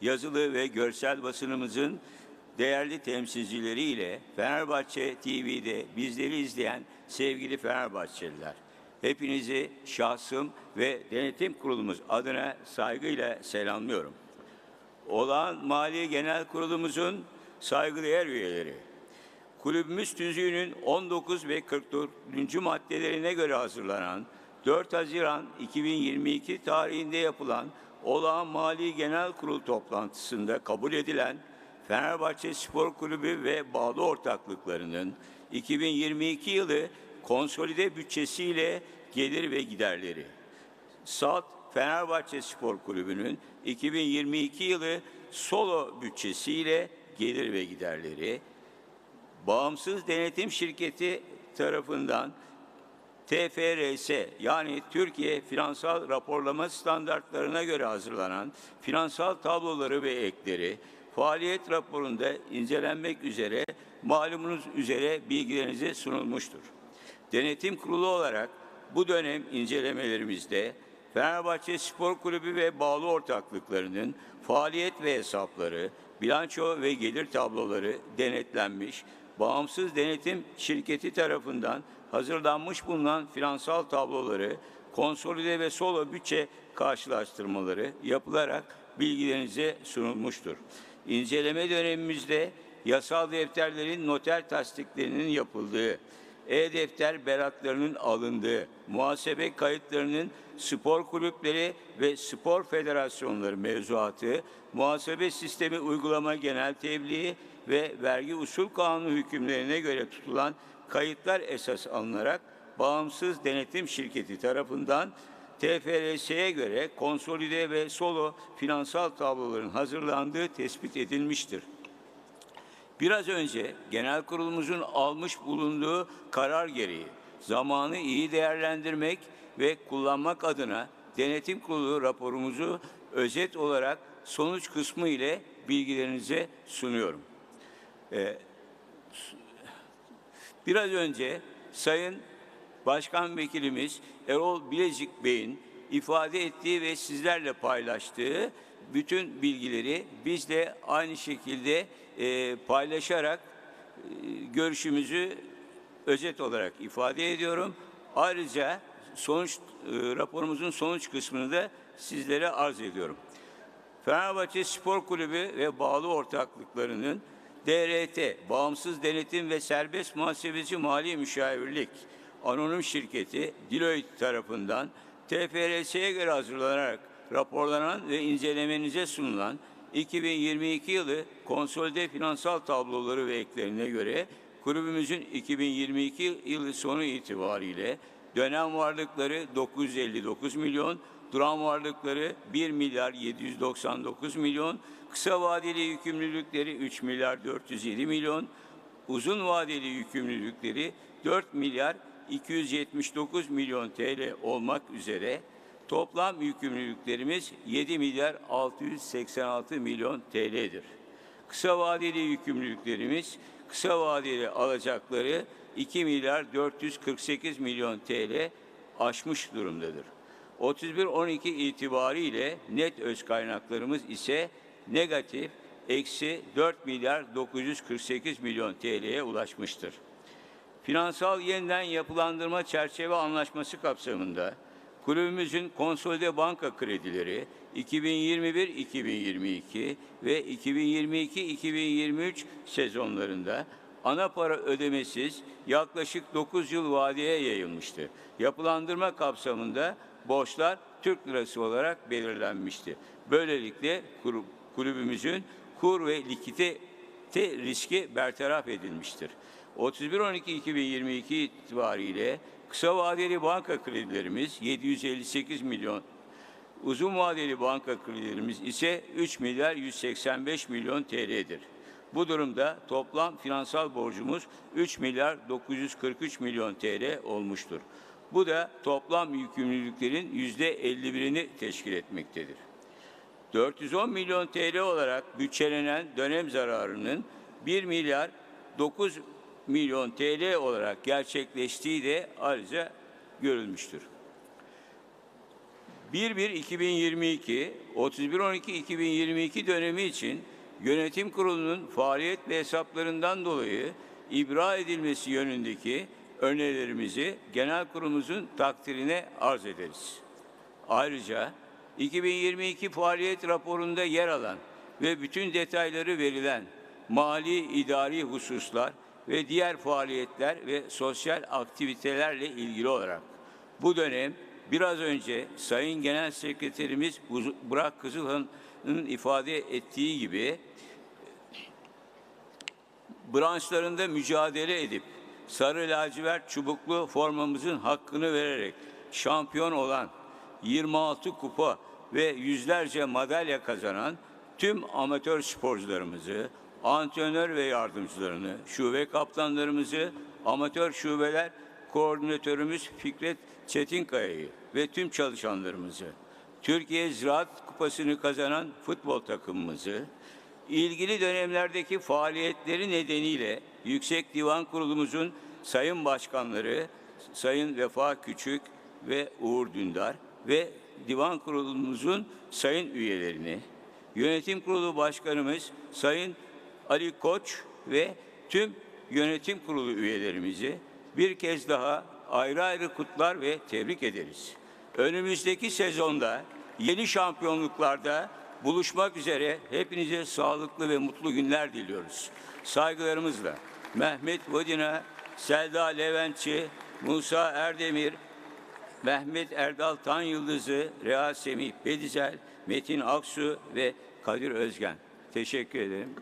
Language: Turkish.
yazılı ve görsel basınımızın değerli temsilcileriyle Fenerbahçe TV'de bizleri izleyen sevgili Fenerbahçeliler. Hepinizi şahsım ve denetim kurulumuz adına saygıyla selamlıyorum. Olağan Mali Genel Kurulumuzun saygıdeğer üyeleri, kulübümüz tüzüğünün 19 ve 44. maddelerine göre hazırlanan 4 Haziran 2022 tarihinde yapılan olağan Mali Genel Kurul toplantısında kabul edilen Fenerbahçe Spor Kulübü ve bağlı ortaklıklarının 2022 yılı konsolide bütçesiyle gelir ve giderleri. SAT Fenerbahçe Spor Kulübü'nün 2022 yılı solo bütçesiyle gelir ve giderleri, bağımsız denetim şirketi tarafından TFRS yani Türkiye Finansal Raporlama Standartlarına göre hazırlanan finansal tabloları ve ekleri faaliyet raporunda incelenmek üzere malumunuz üzere bilgilerinize sunulmuştur. Denetim Kurulu olarak bu dönem incelemelerimizde Fenerbahçe Spor Kulübü ve bağlı ortaklıklarının faaliyet ve hesapları, bilanço ve gelir tabloları denetlenmiş, bağımsız denetim şirketi tarafından hazırlanmış bulunan finansal tabloları, konsolide ve solo bütçe karşılaştırmaları yapılarak bilgilerinize sunulmuştur. İnceleme dönemimizde yasal defterlerin noter tasdiklerinin yapıldığı, e-defter beratlarının alındığı, muhasebe kayıtlarının spor kulüpleri ve spor federasyonları mevzuatı, muhasebe sistemi uygulama genel tebliği ve vergi usul kanunu hükümlerine göre tutulan kayıtlar esas alınarak bağımsız denetim şirketi tarafından TFRS'ye göre konsolide ve solo finansal tabloların hazırlandığı tespit edilmiştir. Biraz önce genel kurulumuzun almış bulunduğu karar gereği zamanı iyi değerlendirmek ve kullanmak adına denetim kurulu raporumuzu özet olarak sonuç kısmı ile bilgilerinize sunuyorum. Ee, biraz önce Sayın Başkan Vekilimiz Erol Bilecik Bey'in ifade ettiği ve sizlerle paylaştığı bütün bilgileri biz de aynı şekilde e, paylaşarak e, görüşümüzü özet olarak ifade ediyorum. Ayrıca sonuç e, raporumuzun sonuç kısmını da sizlere arz ediyorum. Fenerbahçe Spor Kulübü ve bağlı ortaklıklarının DRT, Bağımsız Denetim ve Serbest Muhasebeci Mali Müşavirlik Anonim Şirketi Deloitte tarafından TFRS'ye göre hazırlanarak raporlanan ve incelemenize sunulan 2022 yılı konsolide finansal tabloları ve eklerine göre kulübümüzün 2022 yılı sonu itibariyle dönem varlıkları 959 milyon, duran varlıkları 1 milyar 799 milyon, kısa vadeli yükümlülükleri 3 milyar 407 milyon, uzun vadeli yükümlülükleri 4 milyar 279 milyon TL olmak üzere toplam yükümlülüklerimiz 7 milyar 686 milyon TL'dir. Kısa vadeli yükümlülüklerimiz kısa vadeli alacakları 2 milyar 448 milyon TL aşmış durumdadır. 31-12 itibariyle net öz kaynaklarımız ise negatif eksi 4 milyar 948 milyon TL'ye ulaşmıştır. Finansal yeniden yapılandırma çerçeve anlaşması kapsamında kulübümüzün konsolide banka kredileri 2021-2022 ve 2022-2023 sezonlarında ana para ödemesiz yaklaşık 9 yıl vadeye yayılmıştı. Yapılandırma kapsamında borçlar Türk lirası olarak belirlenmişti. Böylelikle kulübümüzün kur ve likidite riski bertaraf edilmiştir. 31-12-2022 itibariyle kısa vadeli banka kredilerimiz 758 milyon, uzun vadeli banka kredilerimiz ise 3 milyar 185 milyon TL'dir. Bu durumda toplam finansal borcumuz 3 milyar 943 milyon TL olmuştur. Bu da toplam yükümlülüklerin yüzde 51'ini teşkil etmektedir. 410 milyon TL olarak bütçelenen dönem zararının 1 milyar 9 milyon TL olarak gerçekleştiği de ayrıca görülmüştür. 1-1-2022, 31-12-2022 dönemi için yönetim kurulunun faaliyet ve hesaplarından dolayı ibra edilmesi yönündeki önerilerimizi genel kurulumuzun takdirine arz ederiz. Ayrıca 2022 faaliyet raporunda yer alan ve bütün detayları verilen mali idari hususlar ve diğer faaliyetler ve sosyal aktivitelerle ilgili olarak bu dönem biraz önce Sayın Genel Sekreterimiz Burak Kızılhan'ın ifade ettiği gibi branşlarında mücadele edip sarı lacivert çubuklu formamızın hakkını vererek şampiyon olan 26 kupa ve yüzlerce madalya kazanan tüm amatör sporcularımızı, antrenör ve yardımcılarını, şube kaptanlarımızı, amatör şubeler koordinatörümüz Fikret Çetinkaya'yı ve tüm çalışanlarımızı, Türkiye Ziraat Kupası'nı kazanan futbol takımımızı, ilgili dönemlerdeki faaliyetleri nedeniyle Yüksek Divan Kurulumuzun sayın başkanları Sayın Vefa Küçük ve Uğur Dündar ve Divan Kurulumuzun sayın üyelerini, Yönetim Kurulu Başkanımız Sayın Ali Koç ve tüm Yönetim Kurulu üyelerimizi bir kez daha ayrı ayrı kutlar ve tebrik ederiz. Önümüzdeki sezonda yeni şampiyonluklarda buluşmak üzere hepinize sağlıklı ve mutlu günler diliyoruz. Saygılarımızla Mehmet Vodina, Selda Leventçi, Musa Erdemir, Mehmet Erdal Tan Yıldızı, Reha Semih Bedizel, Metin Aksu ve Kadir Özgen. Teşekkür ederim.